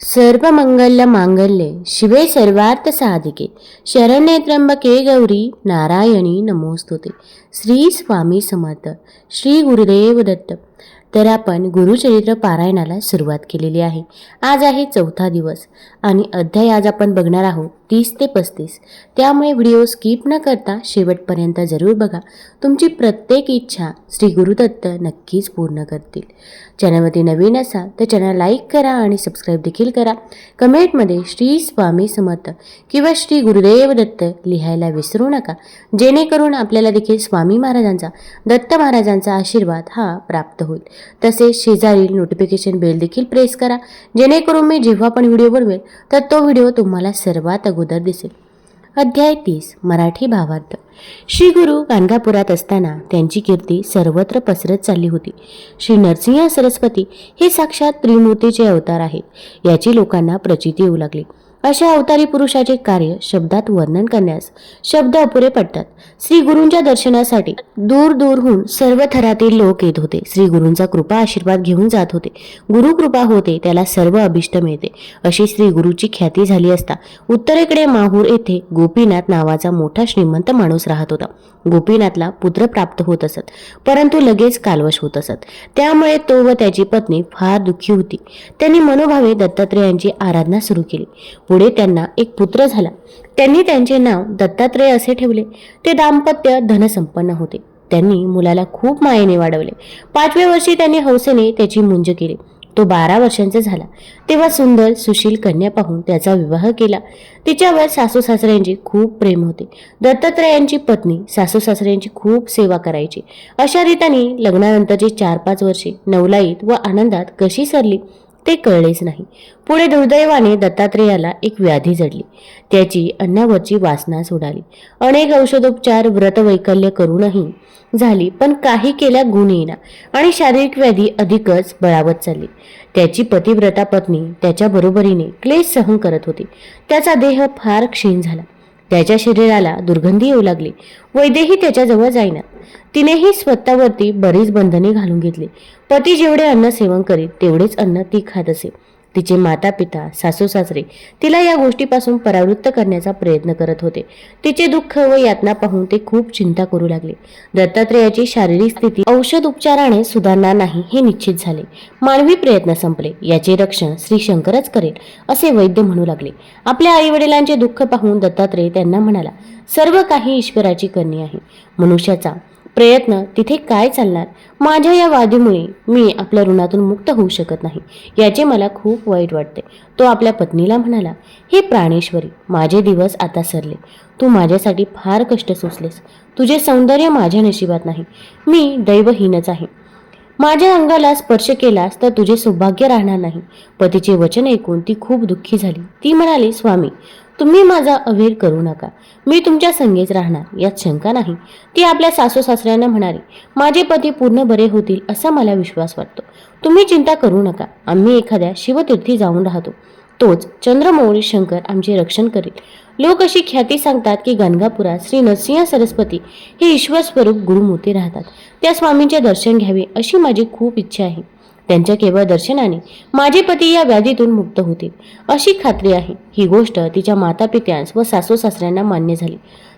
सर्वमंगल मांगल्ये शिवे सर्वार्थ साधिके. शरण्ये त्र्यंबके गौरी नारायणी नमोस्तुते. श्री स्वामी समर्थ. श्री गुरुदेव दत्त. तर आपण गुरुचरित्र पारायणाला सुरुवात केलेली आहे. आज आहे चौथा दिवस आणि अध्याय आज आपण बघणार आहोत तीस ते पस्तीस. त्यामुळे व्हिडिओ स्किप न करता शेवटपर्यंत जरूर बघा. तुमची प्रत्येक इच्छा श्री गुरुदत्त नक्कीच पूर्ण करतील. चॅनलमध्ये नवीन असाल तर चॅनल लाईक करा आणि सबस्क्राईब देखील करा. कमेंटमध्ये श्री स्वामी समर्थ किंवा श्री गुरुदेव दत्त लिहायला विसरू नका. जेणेकरून आपल्याला देखील स्वामी महाराजांचा दत्त महाराजांचा आशीर्वाद हा प्राप्त होईल. तसेच शेजारील नोटिफिकेशन बेल देखील प्रेस करा. जेणेकरून मी जेव्हा पण व्हिडिओ बनवेल तर तो व्हिडिओ तुम्हाला सर्वात अगोदर दिसेल. अध्याय तीस मराठी भावार्थ. श्री गुरु गाणगापुरात असताना त्यांची कीर्ती सर्वत्र पसरत चालली होती. श्री नरसिंह सरस्वती हे साक्षात त्रिमूर्तीचे अवतार आहेत. याची लोकांना प्रचिती येऊ लागली. अशा अवतारी पुरुषाचे कार्य शब्दात वर्णन करण्यास शब्द अपुरे पडतात. श्री गुरूंच्या दर्शनासाठी दूर दूरहून सर्व थरातील लोक येत होते. श्री गुरूंचा कृपा आशीर्वाद घेऊन जात होते. गुरु कृपा होते त्याला सर्व अभिष्ट मिळते. अशी श्री गुरुची ख्याती झाली असता उत्तरेकडे माहूर येथे गोपीनाथ नावाचा मोठा श्रीमंत माणूस राहत होता. गोपीनाथला पुत्र प्राप्त होत असत परंतु लगेच कालवश होत असत. त्यामुळे तो व त्याची पत्नी फार दुःखी होती. त्यांनी मनोभावे दत्तात्रेयांची आराधना सुरू केली. पुढे त्यांना एक पुत्र झाला. त्यांनी त्यांचे नाव दत्तात्रेय असे ठेवले. ते दाम्पत्य धनसंपन्न होते. त्यांनी मुलाला खूप मायेने वाढवले. पाचव्या वर्षी त्यांनी हौसेने त्याची मुंज केली. तो बारा वर्षांचा झाला. तेव्हा सुंदर सुशील कन्या पाहून त्याचा विवाह केला. तिच्यावर सासू सासऱ्यांचे खूप प्रेम होते. दत्तात्रयांची पत्नी सासू सासऱ्यांची खूप सेवा करायची. अशा रीतीने लग्नानंतरची चार पाच वर्षे नवलाईत व आनंदात कशी सरली? ते कळलेच नाही. पुढे दुर्दैवाने दत्तात्रेयाला एक व्याधी जडली. त्याची अन्नावरची वासना सोडाली. अनेक औषधोपचार व्रतवैकल्य करूनही झाली पण काही केल्या गुण येईना आणि शारीरिक व्याधी अधिकच बळावत चालली. त्याची पतिव्रता पत्नी त्याच्या बरोबरीने क्लेश सहन करत होती. त्याचा देह फार क्षीण झाला. त्याच्या शरीराला दुर्गंधी येऊ लागली. वैदेही त्याच्याजवळ जाईना. तिनेही स्वतःवरती बरीच बंधने घालून घेतली. पती जेवढे अन्न सेवन करीत तेवढेच अन्न ती खात असे. तिचे माता पिता सासू सासरे तिला या गोष्टीपासून परावृत्त करण्याचा प्रयत्न करत होते. तिचे दुःख व यातना पाहून ते खूप चिंता करू लागले. दत्तात्रेयाची शारीरिक स्थिती औषध उपचाराने सुधारणार नाही हे निश्चित झाले. मानवी प्रयत्न संपले याचे रक्षण श्री शंकरच करेल असे वैद्य म्हणू लागले. आपल्या आई वडिलांचे दुःख पाहून दत्तात्रेय त्यांना म्हणाला सर्व काही ईश्वराची करणी आहे. मनुष्याचा प्रयत्न तिथे काय चालणार? माझ्या या वादीमुळे मी आपल्या ऋणातून मुक्त होऊ शकत नाही याचे मला खूप वाईट वाटते. तो आपल्या पत्नीला म्हणाला हे प्राणेश्वरी माझे दिवस आता सरले. तू माझ्यासाठी फार कष्ट सोसलेस. तुझे सौंदर्य माझ्या नशिबात नाही. मी दैवहीनच आहे. माझ्या अंगाला स्पर्श केलास तर तुझे सौभाग्य राहणार नाही. पतीचे वचन ऐकून ती खूप दुःखी झाली. ती म्हणाली स्वामी तुम्ही माझा अवेर करू नका. मी तुमच्या संगेच राहणार यात शंका नाही. ती आपल्या सासू सासऱ्यांना म्हणाली माझे पती पूर्ण बरे होतील असा मला विश्वास वाटतो. तुम्ही चिंता करू नका. आम्ही एखाद्या शिवतीर्थी जाऊन राहतो. तोच चंद्रमौळी शंकर आमचे रक्षण करेल. लोक अशी ख्याती सांगतात की गणगापुरात श्री नरसिंह सरस्वती हे ईश्वर स्वरूप गुरुमूर्ती राहतात. त्या स्वामींचे दर्शन घ्यावे अशी माझी खूप इच्छा आहे. त्यांच्या केवळ दर्शनाने माझे पती या व्याधीतून मुक्त होतील अशी खात्री आहे. ही गोष्ट तिच्या मातापित्यांस व सासू सासऱ्यांना मान्य झाली.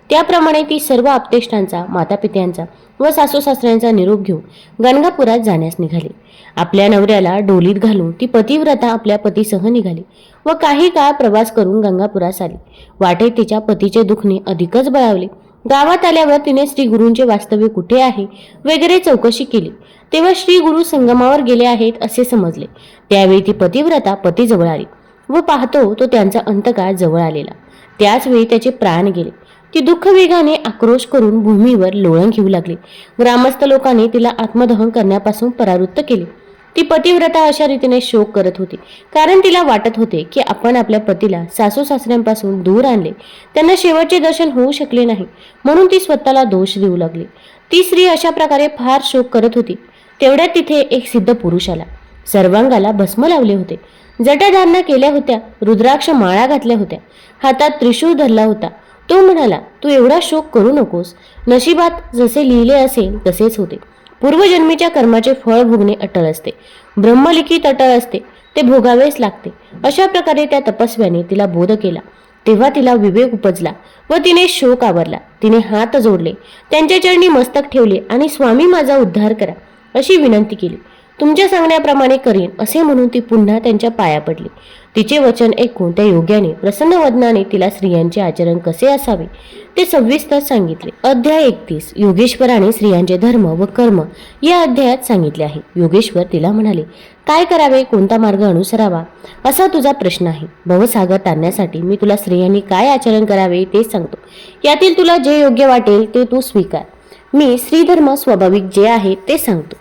त्याप्रमाणे ती सर्व आपतेष्टांचा मातापित्यांचा व सासू सासऱ्यांचा निरोप घेऊन गणगापुरात जाण्यास निघाली. आपल्या नवऱ्याला डोलीत घालून ती पतिव्रता आपल्या पतीसह निघाली व काही काळ प्रवास करून गंगापुरास आली वाटेत तिच्या पतीचे दुखणे अधिकच बळावले. गावात आल्यावर तिने श्री गुरूंचे वास्तव्य कुठे आहे वगैरे चौकशी केली. तेव्हा श्री गुरु संगमावर गेले आहेत असे समजले. त्यावेळी ती पतिव्रता पतीजवळ आली व पाहतो तो त्यांचा अंतकाळ जवळ आलेला. त्याचवेळी त्याचे प्राण गेले. ती दुःख वेगाने आक्रोश करून भूमीवर लोळण घेऊ लागली. ग्रामस्थ लोकांनी तिला आत्मदहन करण्यापासून परावृत्त केले. ती पतिव्रता अशा रीतीने शोक करत होती. कारण तिला वाटत होते की आपण आपल्या पतीला सासू सासऱ्यांपासून दूर आणले. त्यांना शेवटचे दर्शन होऊ शकले नाही. म्हणून ती स्वतःला दोष देऊ लागली. ती स्त्री अशा प्रकारे फार शोक करत होती. तेवढ्यात तिथे एक सिद्ध पुरुष आला. सर्वांगाला भस्म लावले होते. जटाधारणा केल्या होत्या. रुद्राक्ष माळा घातल्या होत्या. हातात त्रिशूळ धरला होता. तो म्हणाला तू एवढा शोक करू नकोस. नशिबात जसे लिहिले असेल तसेच होते. पूर्वजन्मीच्या कर्माचे फळ भोगणे अटळ असते. ब्रह्मलिखित अटळ असते ते भोगावेच लागते. अशा प्रकारे त्या तपस्व्याने तिला बोध केला. तेव्हा तिला विवेक उपजला व तिने शोक आवरला. तिने हात जोडले. त्यांच्या चरणी मस्तक ठेवले आणि स्वामी माझा उद्धार करा अशी विनंती केली. तुमच्या सांगण्याप्रमाणे करीन असे म्हणून ती पुन्हा त्यांच्या पाया पडली. तिचे वचन ऐकून त्या योग्याने प्रसन्न वदनाने तिला स्त्रियांचे आचरण कसे असावे ते सविस्तर सांगितले. अध्याय एकतीस. योगेश्वराने स्त्रियांचे धर्म व कर्म या अध्यायात सांगितले आहे. योगेश्वर तिला म्हणाले काय करावे? कोणता मार्ग अनुसरावा? असा तुझा प्रश्न आहे. भवसागर ताणण्यासाठी मी तुला स्त्रियांनी काय आचरण करावे ते सांगतो. यातील तुला जे योग्य वाटेल ते तू स्वीकार. मी स्त्रीधर्म स्वाभाविक जे आहे ते सांगतो.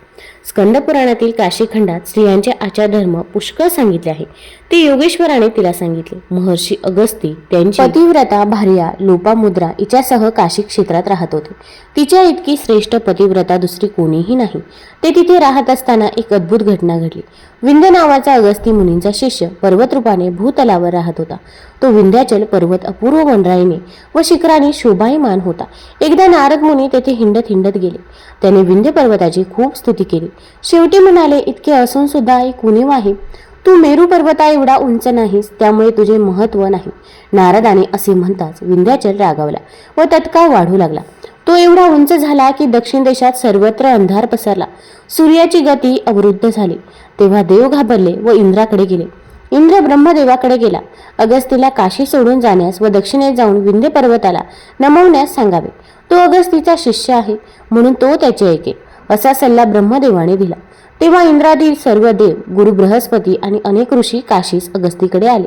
स्कंद पुराणातील काशीखंडात स्त्रियांचे आचारधर्म पुष्कळ सांगितले आहे. ते योगेश्वराने तिला सांगितले. महर्षी अगस्ती त्यांची पतिव्रता भार्या लोपामुद्रा हिच्यासह काशी क्षेत्रात राहत होते. तिच्या इतकी श्रेष्ठ पतिव्रता दुसरी कोणीही नाही. ते तिथे राहत असताना एक अद्भुत घटना घडली. विंध्य नावाचा अगस्ती मुनींचा शिष्य पर्वतरूपाने भूतलावर राहत होता. तो विंध्याचल पर्वत अपूर्व वनराईने व शिखराने शोभायमान होता. एकदा नारद मुनी तेथे हिंडत हिंडत गेले. त्याने विंध्य पर्वताची खूप स्तुती केली. शेवटी म्हणाले इतके असून सुद्धा एक कुणीव आहे तू मेरू पर्वता एवढा उंच नाहीस त्यामुळे तुझे महत्त्व नाही. नारदाने असे म्हणताच विंध्याचल रागावला व तत्काळ वाढू लागला. तो एवढा उंच झाला की दक्षिण देशात सर्वत्र अंधार पसरला. सूर्याची गती अवरुद्ध झाली. तेव्हा देव घाबरले व इंद्राकडे गेले. इंद्र ब्रह्मदेवाकडे गेला. अगस्तीला काशी सोडून जाण्यास व दक्षिणेत जाऊन विंध्य पर्वताला नमवण्यास सांगावे. तो अगस्तीचा शिष्य आहे म्हणून तो त्याचे ऐके. असा सल्ला ब्रह्मदेवाने दिला. तेव्हा इंद्रादी सर्व देव गुरु बृहस्पती आणि अनेक ऋषी काशीस अगस्तीकडे आले.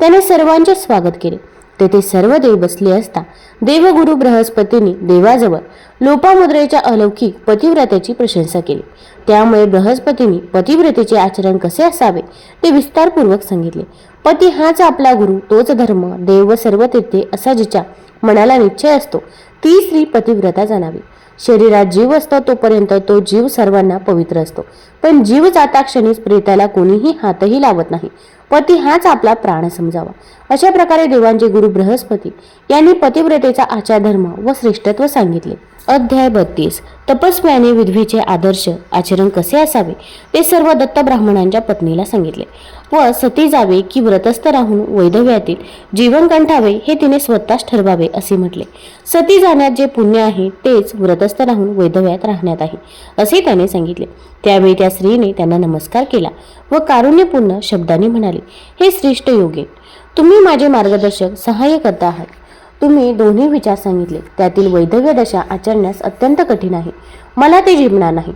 त्याने सर्वांचे स्वागत केले. तेथे सर्व देव बसले असता देवगुरु बृहस्पतींनी देवाजवळ लोपामुद्रेच्या अलौकिक पतिव्रतेची प्रशंसा केली. त्यामुळे बृहस्पतींनी पतिव्रतेचे आचरण कसे असावे ते विस्तारपूर्वक सांगितले. पती हाच आपला गुरु तोच धर्म देव व सर्व तेथे असा जिच्या मनाला निश्चय असतो ती स्त्री पतिव्रता जाणावी. शरीरात जीव असतो तोपर्यंत तो जीव सर्वांना पवित्र असतो. पण जीव जाता क्षणीच प्रेताला कोणीही हातही लावत नाही. पती हाच आपला प्राण समजावा. अशा प्रकारे देवांचे गुरु बृहस्पती यांनी पतिव्रतेचा आचारधर्म व श्रेष्ठत्व सांगितले. अध्याय बत्तीस. तपस्व्याने विधवीचे आदर्श आचरण कसे असावे? ते सर्व दत्त ब्राह्मणांच्या पत्नीला सांगितले. व सती जावे की व्रतस्थ राहून वैधव्यातील जीवन कंठावे हे तिने स्वतःच ठरवावे असे म्हटले. सती जाण्यात जे पुण्य आहे तेच व्रतस्थ राहून वैधव्यात राहण्यात आहे असे त्याने सांगितले. त्यावेळी त्या स्त्रीने त्यांना नमस्कार केला व कारुण्यपूर्ण शब्दाने म्हणाले हे श्रेष्ठ योगे तुम्ही माझे मार्गदर्शक सहाय्य करता आहात. तुम्ही दोन्ही विचार सांगितले. त्यातील वैधव्य दशा आचरण्यास अत्यंत कठीण आहे. मला ते जिमणार नाही.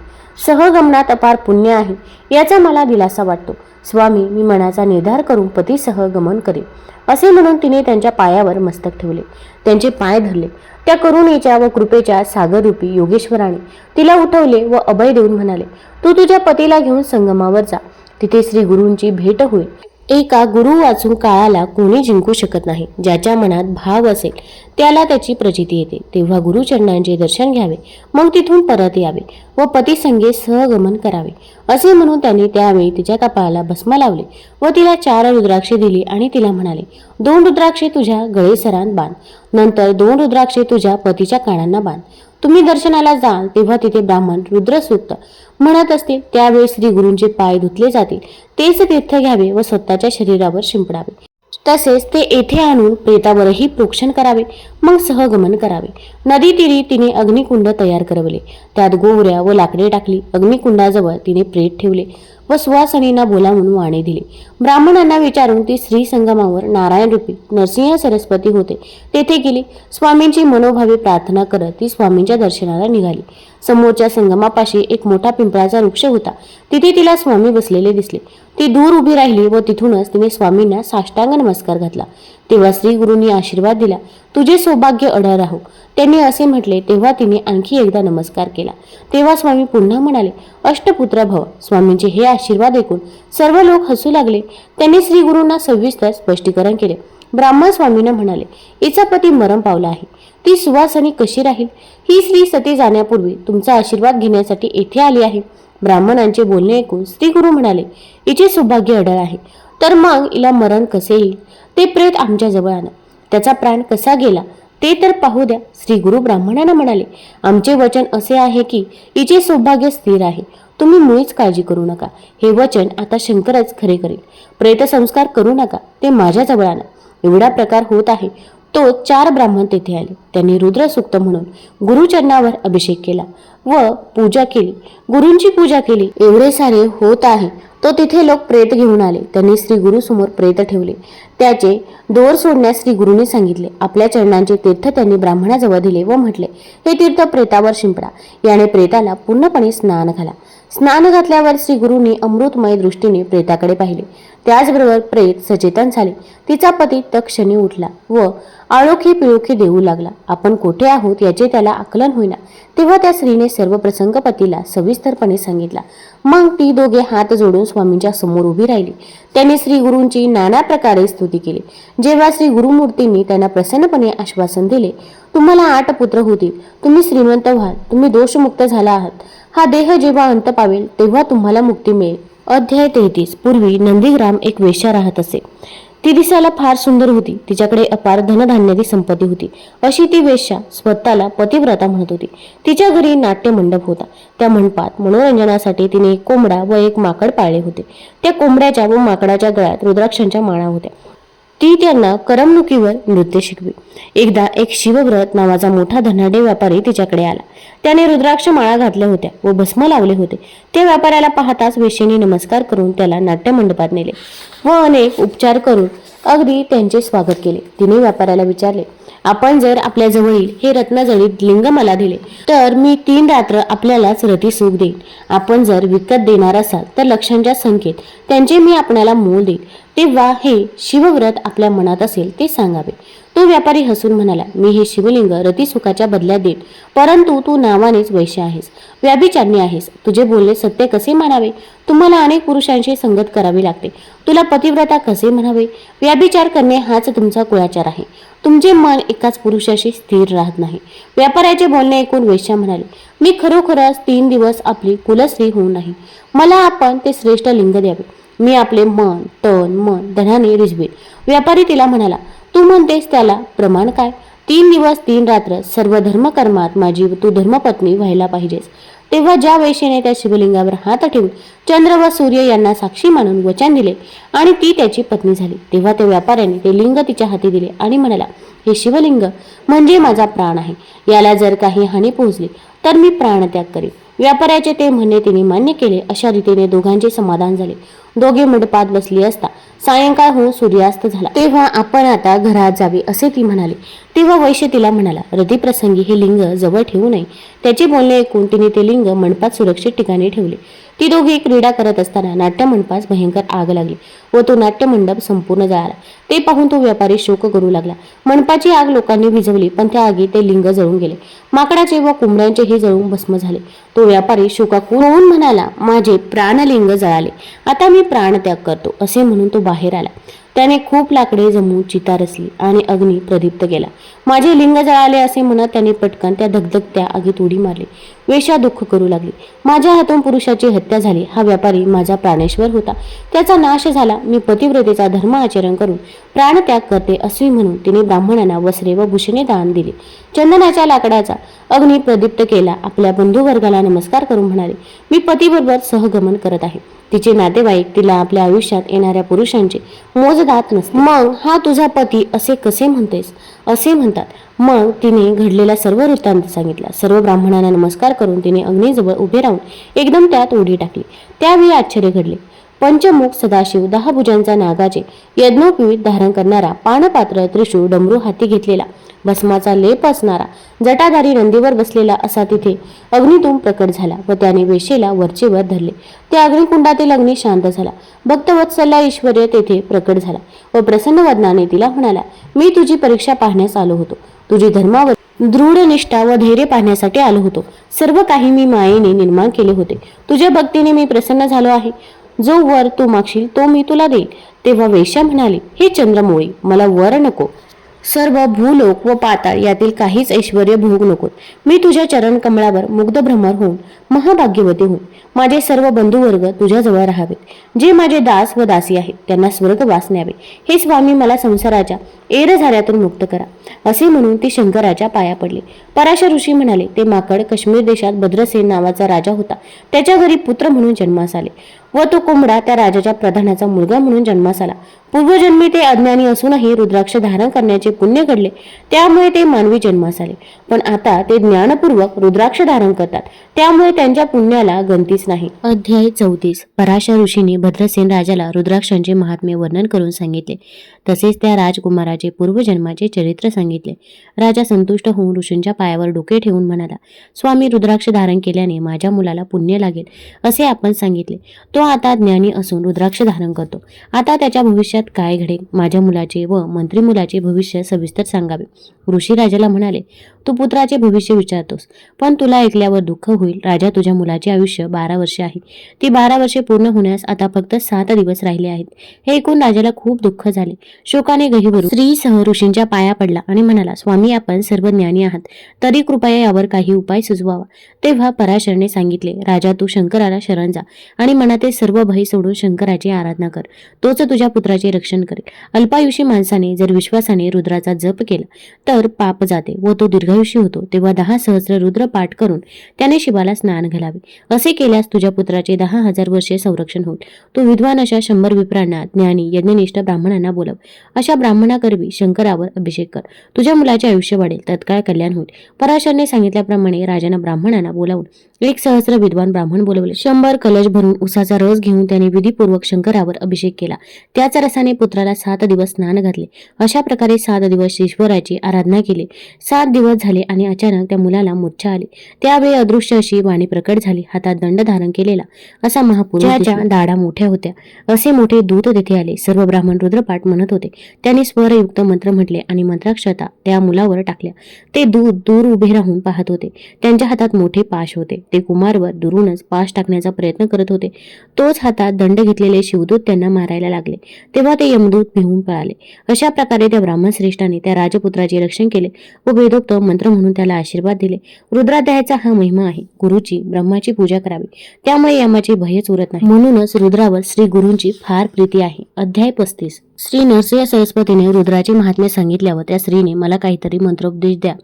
सहगमनात अपार पुण्य आहे याचा मला दिलासा वाटतो. स्वामी मी मनाचा निर्धार करून पतीसह गमन करेन असे म्हणून तिने त्यांच्या पायावर मस्तक ठेवले. त्यांचे पाय धरले. त्या करुणेच्या व कृपेच्या सागररूपी योगेश्वराने तिला उठवले व अभय देऊन म्हणाले तू तुझ्या पतीला घेऊन संगमावर जा. तिथे श्री गुरूंची भेट होईल. एका गुरु वाचून काळाला कोणी जिंकू शकत नाही ज्याच्या मनात भाव असेल त्याला त्याची प्रचिती येते. तेव्हा गुरुचरणांचे दर्शन घ्यावे मग तिथून परत यावे व पतीसंगे सहगमन करावे. असे म्हणून त्यांनी त्यावेळी तिच्या कपाळाला भस्म लावले व तिला चार रुद्राक्षे दिली आणि तिला म्हणाले दोन रुद्राक्षे तुझ्या गळेसरांत बांध. नंतर दोन रुद्राक्षे तुझ्या पतीच्या कानांना बांध. तुम्ही दर्शनाला जाल तेव्हा तिथे ब्राह्मण रुद्रसूक्त म्हणत असतील त्यावेळी श्री गुरूंचे पाय धुतले जातील. तेच तीर्थ घ्यावे व स्वतःच्या शरीरावर शिंपडावे. तसेच ते येथे आणून प्रेतावरही प्रोक्षण करावे मग सहगमन करावे. नदी तिरी तिने अग्निकुंड तयार करवले. त्यात गोवऱ्या व लाकडे टाकली. अग्निकुंडाजवळ तिने प्रेत ठेवले. व सुवासनींना म्हणून वाणे दिले. ब्राह्मणांना विचारून ती स्त्री संगमावर नारायण रूपी नरसिंह सरस्वती होते. तेथे गेली. स्वामींची मनोभावी प्रार्थना करत ती स्वामींच्या दर्शनाला निघाली. समोरच्या संगमापाशी एक मोठा पिंपळाचा वृक्ष होता. तिथे तिला स्वामी बसलेले दिसले. ती दूर उभी राहिली व तिथूनच तिने स्वामींना साष्टांग नमस्कार घातला. तेव्हा श्रीगुरूंनी आशीर्वाद दिला तुझे सौभाग्य अढळ राहो. त्यांनी असे म्हटले तेव्हा तिने आणखी एकदा नमस्कार केला. तेव्हा स्वामी पुन्हा म्हणाले अष्टपुत्र भव. स्वामींचे हे आशीर्वाद ऐकून सर्व लोक हसू लागले. त्यांनी श्री गुरूंना सविस्तर स्पष्टीकरण केले. ब्राह्मण स्वामींना म्हणाले हिचा पती मरण पावला आहे. ती सुवासनी कशी राहील? ही स्त्री सती जाण्यापूर्वी तुमचा आशीर्वाद घेण्यासाठी येथे आली आहे. ब्राह्मणांचे बोलणे ऐकून श्री गुरु म्हणाले हिचे सौभाग्य अडळ आहे. तर मग हिला मरण कसे येईल? ते प्रेत आमच्या जवळ आणा त्याचा प्राण कसा गेला? ते तर पाहू द्या. श्री गुरु ब्राह्मणांना म्हणाले आमचे वचन असे आहे की हिचे सौभाग्य स्थिर आहे. तुम्ही मुळीच काळजी करू नका. हे वचन आता शंकरच खरे करेल. प्रेतसंस्कार करू नका. ते माझ्याजवळ आणा एवढा प्रकार होत आहे. तो चार ब्राह्मण तेथे आले. त्यांनी रुद्रसूक्त म्हणून गुरुचरणावर अभिषेक केला व पूजा केली. गुरूंची पूजा केली. एवढे सारे होत आहे. तो तिथे लोक प्रेत घेऊन आले. त्यांनी श्री गुरुसमोर प्रेत ठेवले. त्याचे दोर सोडण्यास श्री गुरुने सांगितले. आपल्या चरणांचे तीर्थ त्यांनी ब्राह्मणाजवळ दिले व म्हटले हे तीर्थ प्रेतावर शिंपडा. याने प्रेताला पूर्णपणे स्नान घाला. स्नान घातल्यावर श्री गुरुनी अमृतमय दृष्टीने प्रेताकडे पाहिले. त्याचबरोबर प्रेत सचेतन झाले. तिचा पती तक्षणी उठला व आळोखी पिळोखी देऊ लागला. आपण कोठे आहोत याचे त्याला आकलन होईना. तेव्हा त्या स्त्रीने सर्व प्रसंग पतीला सविस्तरपणे सांगितला. मग ती दोघे हात जोडून स्वामींच्या समोर उभी राहिली. त्यांनी श्री गुरूंची नाना प्रकारे स्तुती केली. जेव्हा श्री गुरुमूर्तींनी त्यांना प्रसन्नपणे आश्वासन दिले तुम्हाला आठ पुत्र होतील. तुम्ही श्रीमंत व्हाल. तुम्ही दोषमुक्त झाला आहात. हा देह जेव्हा अंत पावेल तेव्हा तुम्हाला मुक्ती मिळेल. अध्याय तेहतीस. पूर्वी नंदीग्राम एक वेश्या राहत असे. ती दिसायला फार सुंदर होती. तिच्याकडे अपार धनधान्याची संपत्ती होती. अशी ती वेश्या स्वतःला पतिव्रता म्हणत होती. तिच्या घरी नाट्य मंडप होता. त्या मंडपात मनोरंजनासाठी तिने एक कोंबडा व एक माकड पाळले होते. त्या कोंबड्याच्या व माकडाच्या गळ्यात रुद्राक्षांच्या माळा होत्या. ती त्यांना करमणुकीवर नृत्य शिकवी. एकदा एक शिवव्रत नावाचा मोठा धनाढ्य व्यापारी तिच्याकडे आला. त्याने रुद्राक्ष माळा घातल्या होत्या व भस्म लावले होते. त्या व्यापाऱ्याला पाहताच वेशीने नमस्कार करून त्याला नाट्यमंडपात नेले व अनेक उपचार करून अगदी त्यांचे स्वागत केले. तिने व्यापाऱ्याला विचारले आपण जर आपल्या जवळील हे रत्नजडीत लिंग मला दिले तर मी तीन रात्र आपल्यालाच रती सुख देईन. आपण जर विकत देणार असाल तर लक्षांच्या संख्येत त्यांचे मी आपणाला मोल देईन. तेव्हा हे शिवव्रत आपल्या मनात असेल ते सांगावे. तो व्यापारी हसून म्हणाला मी हे शिवलिंग रतिसुखाच्या बदल्यात देईन. परंतु तू नावानेच वैश्य आहेस. व्याभिचारणी आहेस. तुझे बोलणे सत्य कसे मानावे? तुम्हाला अनेक पुरुषांशी संगत करावी लागते. तुला पतिव्रता कसे म्हणावे? व्याभिचार करणे हाच तुमचा कुळाचार आहे. तुमचे मन एकाच पुरुषाशी स्थिर राहत नाही. व्यापाऱ्याचे बोलणे ऐकून वैश्य म्हणाले मी खरोखरच तीन दिवस आपली कुलस्त्री होऊ नाही. मला आपण ते श्रेष्ठ लिंग द्यावे. मी आपले मन तन मन धनाने रिजवेन. व्यापारी तिला म्हणाला तू म्हणतेस त्याला प्रमाण काय? तीन दिवस तीन रात्र सर्व धर्मकर्मात माझी तू धर्मपत्नी व्हायला पाहिजेस. तेव्हा ज्या वैश्येने त्या शिवलिंगावर हात ठेवून चंद्र व सूर्य यांना साक्षी मानून वचन दिले आणि ती त्याची पत्नी झाली तेव्हा त्या व्यापाऱ्याने ते लिंग तिच्या हाती दिले आणि म्हणाला हे शिवलिंग म्हणजे माझा प्राण आहे. याला जर काही हानी पोहोचली तर मी प्राणत्याग करेन. व्यापाऱ्याचे ते म्हणणे तिने मान्य केले. अशा रीतीने दोघांचे समाधान झाले. दोघे मंडपात बसली असता सायंकाळ होऊन सूर्यास्त झाला. तेव्हा आपण आता घरात जावे असे ती म्हणाली. तेव्हा वैश्य तिला म्हणाला हृदयप्रसंगी हे लिंग जवळ ठेवू नये. त्याचे बोलणे ऐकून तिने ते लिंग मंडपात सुरक्षित ठिकाणी ठेवले. ती दोघे क्रीडा करत असताना नाट्य मंडपास भयंकर आग लागली व तो नाट्य मंडप संपूर्ण जळाला. ते पाहून तो व्यापारी शोक करू लागला. मंडपाची आग लोकांनी विझवली पण त्या आगीत ते लिंग जळून गेले. माकडाचे व कोंबड्यांचेही जळून भस्म झाले. तो व्यापारी शोकाकून होऊन म्हणाला माझे प्राणलिंग जळाले. आता मी प्राणत्याग करतो असे म्हणून तो बाहेर आला. त्याने खूप लाकडे जमून चिता रचली आणि अग्नी प्रदीप्त केला. माझे लिंग जळाले असे म्हणत त्याने पटकन त्या धगधगत्या आगीत उडी मारली. वेशा दुःख करू लागली. माझ्या हातून पुरुषाची हत्या झाली. हा व्यापारी माझा प्राणेश्वर होता. त्याचा नाश झाला. मी पतिव्रतेचा धर्म आचरण करून प्राणत्याग करते असे म्हणून तिने ब्राह्मणांना वस्त्रे व भूषणे दान दिले. चंदनाच्या लाकडाचा अग्नी प्रदीप्त केला. आपल्या बंधुवर्गाला नमस्कार करून म्हणाले मी पतीबरोबर सहगमन करत आहे. तिचे नातेवाईक तिला आपल्या आयुष्यात येणाऱ्या पुरुषांचे मोजदात नसते. मग हा तुझा पती असे कसे म्हणतेस? असे म्हणतात. मग तिने घडलेला सर्व वृत्तांत सांगितला. सर्व ब्राह्मणांना नमस्कार करून तिने अग्नीजवळ उभे राहून एकदम त्यात उडी टाकली. त्यावेळी आश्चर्य घडले. पंचमुख सदाशिव दहा भुजांचा नागाचे यज्ञोपवीत धारण करणारा पानपात्र त्रिशूळ डमरू हाती घेतलेला भस्माचा लेप असणारा जटाधारी नंदीवर बसलेला असा तिथे अग्नितून प्रकट झाला व त्याने वेशेला वरचेवर धरले. त्या अग्निकुंडातील अग्नी शांत झाला. भक्तवत्सला ईश्वर्य तेथे प्रकट झाला व प्रसन्न वदनाने तिला म्हणाला मी तुझी परीक्षा पाहण्यास आलो होतो. तुझी धर्मावर दृढ निष्ठा व धैर्य पाहण्यासाठी आलो होतो. सर्व काही मी मायेने निर्माण केले होते. तुझ्या भक्तीने मी प्रसन्न झालो आहे. जो वर तू मागशील तो मी तुला देईल तेव्हा वेश्या म्हणाली हे चंद्रमोळी मला वर नको. सर्व भूलोक व पाताळ यातील काहीच ऐश्वर भोग नकोत. मी तुझ्या चरण कमळावर मुग्ध भ्रमर होऊन महाभाग्यवती होऊन माझे सर्व बंधुवर्ग तुझ्याजवळ राहावेत. जे माझे दास व दासी आहेत त्यांना स्वर्गवास न्यावे हे स्वामी मला संसाराच्या एर झाल्यातून मुक्त करा असे म्हणून ती शंकराच्या पाया पडली. पराशर ऋषी म्हणाले ते माकड काश्मीर देशात भद्रसेन नावाचा राजा होता. त्याच्या घरी पुत्र म्हणून जन्मास आले. व तो कोंबडा त्या राजाच्या प्रधानाचा मुलगा म्हणून जन्मास आला. पूर्वजन्मी ते अज्ञानी असूनही रुद्राक्ष धारण करण्याचे पुण्य घडले त्यामुळे ते मानवी जन्मास आले. पण आता ते ज्ञानपूर्वक रुद्राक्ष धारण करतात. त्यामुळे त्यांच्या पुण्याला गंतीच नाही. अध्याय चौतीस. पराशर ऋषीने भद्रसेन राजाला रुद्राक्षांचे महात्म्य वर्णन करून सांगितले. तसेच त्या राजकुमाराचे पूर्वजन्माचे चरित्र सांगितले. राजा संतुष्ट होऊन ऋषींच्या पायावर डोके ठेवून म्हणाला स्वामी रुद्राक्ष धारण केल्याने माझ्या मुलाला पुण्य लागेल असे आपण सांगितले. तो आता ज्ञानी असून रुद्राक्ष धारण करतो. आता त्याच्या भविष्यात काय घडेल? माझ्या मुलाचे व मंत्री मुलाचे भविष्य सविस्तर सांगावे. ऋषी राजाला म्हणाले तू पुत्राचे भविष्य विचारतोस पण तुला ऐकल्यावर दुःख होईल. राजा तुझ्या मुलाचे आयुष्य बारा वर्षे आहे. ती बारा वर्षे पूर्ण होण्यास आता फक्त सात दिवस राहिले आहेत. हे ऐकून राजाला खूप दुःख झाले. शोकाने गहीवरून स्त्रीसह ऋषींच्या पाया पडला आणि म्हणाला स्वामी आपण सर्व ज्ञानी आहात. तरी कृपया यावर काही उपाय सुचवावा. तेव्हा पराशरने सांगितले राजा तू शंकराला शरण जा आणि मनातील सर्व भय सोडून शंकराची आराधना कर. तोच तुझ्या पुत्राचे रक्षण करेल. अल्पायुषी माणसाने जर विश्वासाने रुद्राचा जप केला तर पाप जाते व तो दीर्घ दीर्घायुषी होतो तेव्हा दहा सहस्र रुद्र पाठ करून त्याने शिवाला स्नान घालावे. असे केल्यास तुझ्या पुत्राचे दहा हजार वर्षे संरक्षण होईल. तू विद्वान अशा शंभर विप्रांना ज्ञानी यज्ञनिष्ठ ब्राह्मणांना बोलव. अशा ब्राह्मणाकरवी शंकरावर अभिषेक कर. तुझ्या मुलाचे आयुष्य वाढेल तत्काळ कल्याण होईल. पराशरने सांगितल्याप्रमाणे राजाने ब्राह्मणांना बोलावून एक सहस्र विद्वान ब्राह्मण बोलवले. शंभर कलश भरून उसाचा रस घेऊन त्याने विधीपूर्वक शंकरावर अभिषेक केला. त्याच रसाने पुत्राला सात दिवस स्नान घातले. अशा प्रकारे सात दिवस ईश्वराची आराधना केली. सात दिवस झाले आणि अचानक त्या मुलाला मूर्छा आली. त्यावेळी अदृश्य अशी वाणी प्रकट झाली. हातात दंड धारण केलेला असा महापुरुष ज्याच्या दाढा मोठ्या होत्या. असे मोठे दूत तेथे आले. सर्व ब्राह्मण रुद्रपाठ म्हणत होते. त्यांनी स्वरयुक्त मंत्र म्हटले आणि मंत्राक्षता त्या मुलावर टाकल्या. ते दूत दूर उभे राहून पाहत होते. त्यांच्या हातात मोठे पाश होते. ते कुमारवर दुरूनच पाश टाकण्याचा प्रयत्न करत होते. तोच हातात दंड घेतलेले शिवदूत त्यांना मारायला लागले. तेव्हा ते यमदूत भिवून पळाले. अशा प्रकारे त्या ब्राह्मण श्रेष्ठाने त्या राजपुत्राचे रक्षण केले व वेदोक्त मंत्र म्हणून त्याला आशीर्वाद दिले. रुद्राध्यायाचा हा महिमा आहे. गुरुची ब्रह्माची पूजा करावी. त्यामुळे यमाचे भयच उरत नाही. म्हणूनच रुद्रावर श्री गुरूंची फार प्रीती आहे. अध्याय पस्तीस. श्री नरसिंह सरस्वतीने रुद्राचे महात्म्य सांगितल्यावर त्या स्त्रीने मला काहीतरी मंत्रोपदेश द्या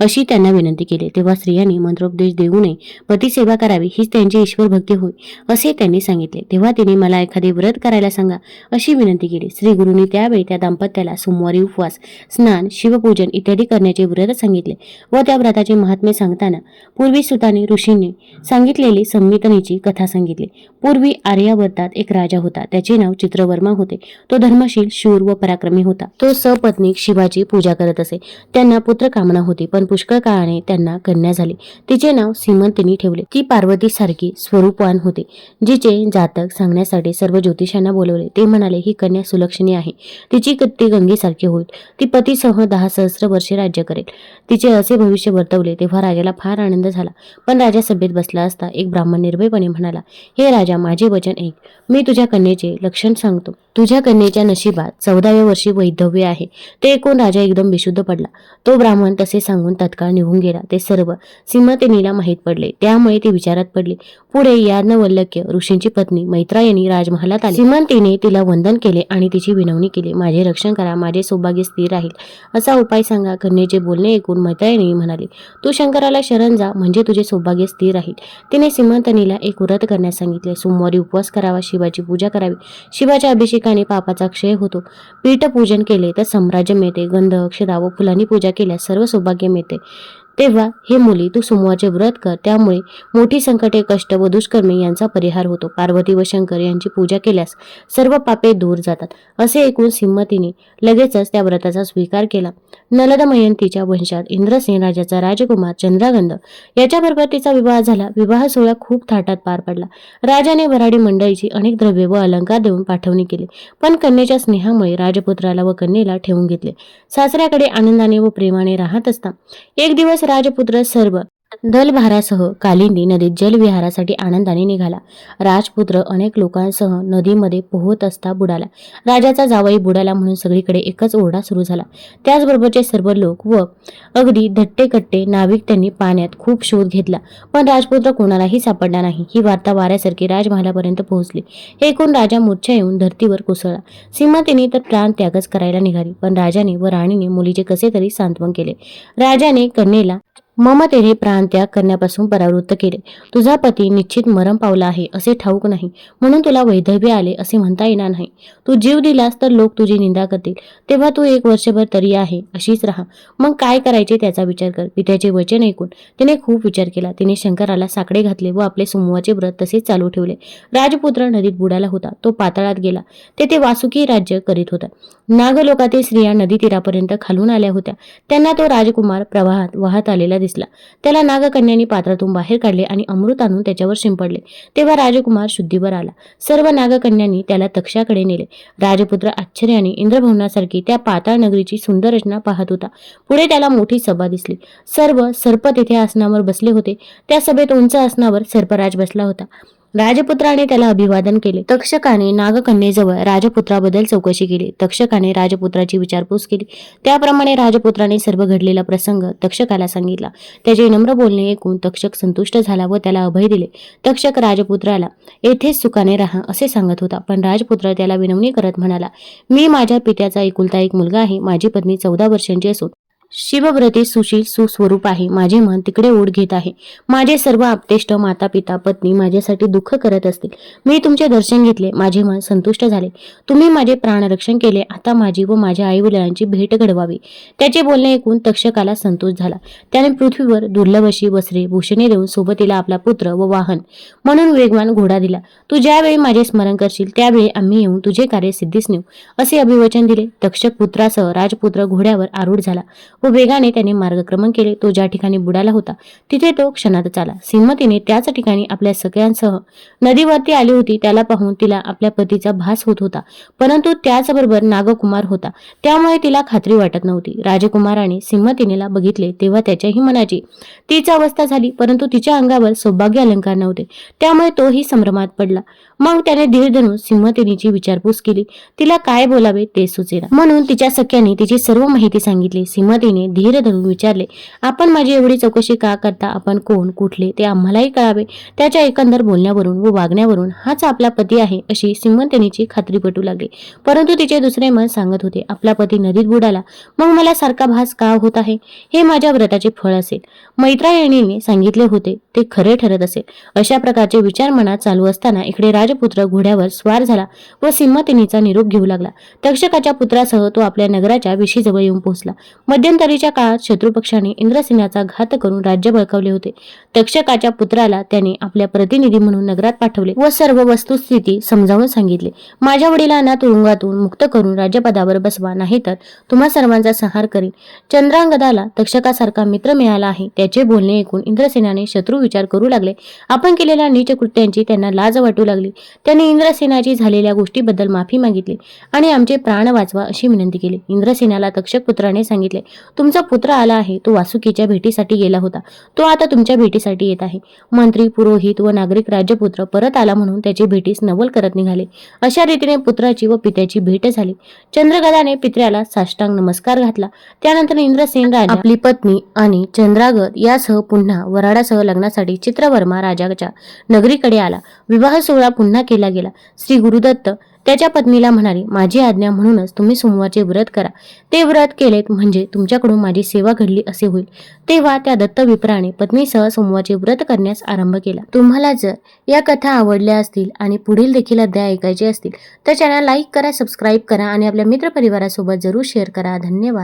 अशी त्यांना विनंती केली. तेव्हा स्त्रियांनी मंत्रोपदेश देऊ नये पतीसेवा करावी हीच त्यांची ईश्वर भक्ती होय असे त्यांनी सांगितले. तेव्हा तिने मला एखादे व्रत करायला सांगा अशी विनंती केली. श्री गुरुनी त्यावेळी त्या दाम्पत्याला सोमवारी उपवास स्नान शिवपूजन इत्यादी करण्याचे व्रत सांगितले व त्या व्रताचे महात्म्य सांगताना पूर्वी सुताने ऋषींनी सांगितलेली संमितनीची कथा सांगितली. पूर्वी आर्यावर्तात एक राजा होता त्याचे नाव चित्रवर्मा होते. तो धर्मशी धर्मशील शूर व पराक्रमी होता. तो सपत्नीक शिवाची पूजा करत असे. त्यांना पुत्र कामना होती पण पुष्कळ काळाने त्यांना कन्या झाली. तिचे नाव सीमंतिनी ठेवले. ती पार्वती सारखी स्वरूपवान होती जिचे जातक सांगण्यासाठी सर्व ज्योतिषांना बोलवले. ते म्हणाले ही कन्या सुलक्षणी आहे. तिची ती गंगेसारखी होईल. ती पतीसह दहा सहस्र वर्षे राज्य करेल. तिचे असे भविष्य वर्तवले तेव्हा राजाला फार आनंद झाला. पण राजा सभेत बसला असता एक ब्राह्मण निर्भयपणे म्हणाला हे राजा माझे वचन ऐक. मी तुझ्या कन्येचे लक्षण सांगतो. तुझ्या कन्येच्या नशिबात चौदाव्या वर्षी वैधव्य आहे. ते ऐकून राजा एकदम बेशुद्ध पडला. तो ब्राह्मण तसे सांगून तत्काळ निघून गेला. ते सर्व सीमतेनीला माहीत पडले. त्यामुळे ते विचारात पडले. पुढे याज्ञवल्क्य ऋषींची पत्नी मैत्रायणी राजमहालात आली. सीमंतीने तिला वंदन केले आणि तिची विनवणी केली. माझे रक्षण करा. माझे सौभाग्य स्थिर राहील. असा उपाय सांगा कन्येचे बोलणे ऐकून मैत्रायणी म्हणाली तू शंकराला शरण जा. म्हणजे तुझे सौभाग्य स्थिर राहील. तिने सीमंतनीला एक व्रत करण्यास सांगितले. सोमवारी उपवास करावा. शिवाची पूजा करावी. शिवाच्या अभिषेकाने पापाचा क्षय होतो. पीठपूजन केले तर साम्राज्य मिळते. गंध अक्षदा व फुलांनी पूजा केल्यास सर्व सौभाग्य मिळते. तेव्हा हे मुली तू सोमवारचे व्रत कर त्यामुळे मोठी संकटे कष्ट व दुष्कर्मे यांचा परिहार होतो. पार्वती व शंकर यांची पूजा केल्यास सर्व पापे दूर जातात. असे ऐकून सिंमतीने लगेचच त्या व्रताचा स्वीकार केला. नलदमयंतीच्या वंशात इंद्रसेन राजाचा राजकुमार चंद्रागंध याच्याबरोबर तिचा विवाह झाला. विवाह सोहळा खूप थाटात पार पडला. राजाने वराडी मंडळीची अनेक द्रव्ये व अलंकार देऊन पाठवणी केली. पण कन्येच्या स्नेहामुळे राजपुत्राला व कन्येला ठेवून घेतले. सासऱ्याकडे आनंदाने व प्रेमाने राहत असता एक दिवस राजपुत्र सर्व दलभारासह कालिंदी नदीत जलविहारासाठी आनंदाने निघाला. राजपुत्र अनेक लोकांसह नदीमध्ये पोहत असता बुडाला. राजाचा जावई बुडाला म्हणून सगळीकडे एकच ओरडा सुरू झाला. त्याचबरोबरचे सर्व लोक व अगदी धट्टेकट्टे नाविक त्यांनी पाण्यात खूप शोध घेतला. पण राजपुत्र कोणालाही सापडला नाही. ही वार्ता वाऱ्यासारखी राजमहालापर्यंत पोहोचली. हे ऐकून राजा मूर्छा येऊन धर्तीवर कोसळला. सीमातेने तर प्राण त्यागच करायला निघाली. पण राजाने व राणीने मुलीचे कसे तरी सांत्वन केले. राजाने कन्येला ममतेने प्राणत्याग करण्यापासून परावृत्त केले. तुझा पती निश्चित मरण पावला आहे असे ठाऊक नाही. म्हणून तुला वैधव्य आले असे म्हणता येणार नाही. तू जीव दिलास तर लोक तुझी निंदा करतील. तेव्हा तू एक वर्षभर तरी आहे अशीच राहा. मग काय करायचे त्याचा विचार कर. पित्याचे वचन ऐकून तिने खूप विचार केला. तिने शंकराला साकडे घातले व आपले समूहाचे व्रत तसेच चालू ठेवले. राजपुत्र नदीत बुडाला होता. तो पाताळात गेला. तेथे वासुकी राज्य करीत होता. नागलोकातील स्त्रिया नदी तीरापर्यंत खालून आल्या होत्या. त्यांना तो राजकुमार प्रवाहात वाहत आलेला दिसला. दिसला. त्याला नागकन्यांनी पात्रातून बाहेर काढले आणि अमृत आणून त्याच्यावर शिंपडले. तेव्हा राजकुमार शुद्धीवर आला. सर्व नागकन्यांनी त्याला तक्षाकडे नेले. राजपुत्र आश्चर्याने इंद्रभवनासारखी त्या पाताळ नगरीची सुंदर रचना पाहत होता. पुढे त्याला मोठी सभा दिसली. सर्व सर्प तेथे आसनावर बसले होते. त्या सभेत उंच आसनावर सर्पराज बसला होता. राजपुत्राने त्याला अभिवादन केले. तक्षकाने नागकन्येजवळ राजपुत्राबद्दल चौकशी केली. तक्षकाने राजपुत्राची विचारपूस केली. त्याप्रमाणे राजपुत्राने सर्व घडलेला प्रसंग तक्षकाला सांगितला. त्याचे नम्र बोलणे ऐकून तक्षक संतुष्ट झाला व त्याला अभय दिले. तक्षक राजपुत्राला येथेच सुखाने राहा असे सांगत होता. पण राजपुत्र त्याला विनवणी करत म्हणाला मी माझ्या पित्याचा एकुलता एक मुलगा आहे. माझी पत्नी चौदा वर्षांची असून शिवव्रती सुशील सुस्वरूप आहे. माझे मन तिकडे ओढ घेत आहे. माझे सर्व आपतेष्ट माता पिता पत्नी माझ्यासाठी दुःख करत असतील. मी तुमचे दर्शन घेतले. माझे मन संतुष्ट झाले. तुम्ही माझे प्राणरक्षण केले. आता माझी व माझ्या आई वडिलांची भेट घडवावी. त्याचे बोलणे ऐकून तक्षकाला संतोष झाला. त्याने पृथ्वीवर दुर्लभशी वस्त्रे भूषणे देऊन सोबतीला आपला पुत्र व वाहन म्हणून वेगवान घोडा दिला. तू ज्यावेळी माझे स्मरण करशील त्यावेळी आम्ही येऊन तुझे कार्य सिद्धीस नेऊ असे अभिवचन दिले. तक्षक पुत्रासह राजपुत्र घोड्यावर आरूढ झाला. व वेगाने त्याने मार्गक्रमण केले. तो ज्या ठिकाणी बुडाला होता तिथे तो क्षणातच आला सिंहतीने त्याच ठिकाणी आपल्या सगळ्यांसह नदीवरती आली होती. त्याला पाहून तिला आपल्या पतीचा भास होत होता. परंतु त्याचबरोबर नागकुमार होता. त्यामुळे तिला खात्री वाटत नव्हती. राजकुमाराने सिंमतीनेला बघितले तेव्हा त्याच्याही मनाची तीच अवस्था झाली. परंतु तिच्या अंगावर सौभाग्य अलंकार नव्हते. त्यामुळे तोही संभ्रमात पडला. मग त्याने धीर धरून सिंहतिनीची विचारपूस केली. तिला काय बोलावे ते सुचेना. म्हणून तिच्या सख्याने तिची सर्व माहिती सांगितली. सिंहतीने धीर धरून विचारले आपण माझी एवढी चौकशी का करता? आपण कोण? कुठले? ते आम्हालाही कळावे. त्याच्या एकंदर बोलण्यावरून व वागण्यावरून हाच आपला पती आहे अशी सिंहतिनीची खात्री पटू लागली. परंतु तिचे दुसरे मन सांगत होते आपला पती नदीत बुडाला. मग मला सारखा भास का होत आहे? हे माझ्या व्रताचे फळ असेल. मैत्रायणीने सांगितले होते ते खरे ठरत असेल. अशा प्रकारचे विचार मनात चालू असताना इकडे राज राजपुत्र घोड्यावर स्वार झाला व सिंहतिनीचा निरोप घेऊ लागला. तक्षकाच्या पुत्रासह तो आपल्या नगराच्या विशीजवळ येऊन पोहोचला. मध्यंतरीच्या काळात शत्रुपक्षाने इंद्रसिंहाचा घात करून राज्य बळकावले होते. तक्षकाच्या पुत्राला त्याने आपल्या प्रतिनिधी म्हणून नगरात पाठवले व सर्व वस्तुस्थिती समजावून सांगितले. माझ्या वडिलांना तुरुंगातून मुक्त करून राज्यपदावर बसवा नाही तर तुम्हा सर्वांचा संहार करीन. चंद्रांगदाला तक्षकासारखा मित्र मिळाला आहे त्याचे बोलणे ऐकून इंद्रसेनाने शत्रू विचार करू लागले. आपण केलेल्या नीच कृत्यांची त्यांना लाज वाटू लागली. त्याने इंद्रसेनाची झालेल्या गोष्टीबद्दल माफी मागितली आणि आमचे प्राण वाचवा अशी विनंती केली. इंद्रसेनाला तक्षक पुत्राने सांगितले तुमचा पुत्र आला आहे तो वासुकीच्या भेटीसाठी गेला होता. तो आता तुमच्या भेटीसाठी येत आहे. मंत्री पुरोहित व नागरिक राजपुत्र परत आला म्हणून त्याची भेटीस नवल करत निघाले. अशा रीतीने पुत्राची व पित्याची भेट झाली. चंद्रगदाने पित्र्याला साष्टांग नमस्कार घातला. त्यानंतर इंद्रसेन राजा आपली पत्नी आणि चंद्रागत यासह पुन्हा वराडासह लग्नासाठी चित्रवर्मा राजाच्या नगरीकडे आला. विवाह सोहळा पुन्हा केला गेला. श्री गुरुदत्त त्याच्या पत्नीला म्हणाले माझी आज्ञा म्हणूनच तुम्ही सोमवारचे व्रत करा. ते व्रत केलेत म्हणजे तुमच्याकडून माझी सेवा घडली असे होईल. तेव्हा त्या दत्त विप्राने पत्नीसह सोमवारचे व्रत करण्यास आरंभ केला. तुम्हाला जर या कथा आवडल्या असतील आणि पुढील देखील अध्याय ऐकायचे असतील तर चॅनल लाईक करा सबस्क्राईब करा आणि आपल्या मित्रपरिवारासोबत जरूर शेअर करा. धन्यवाद.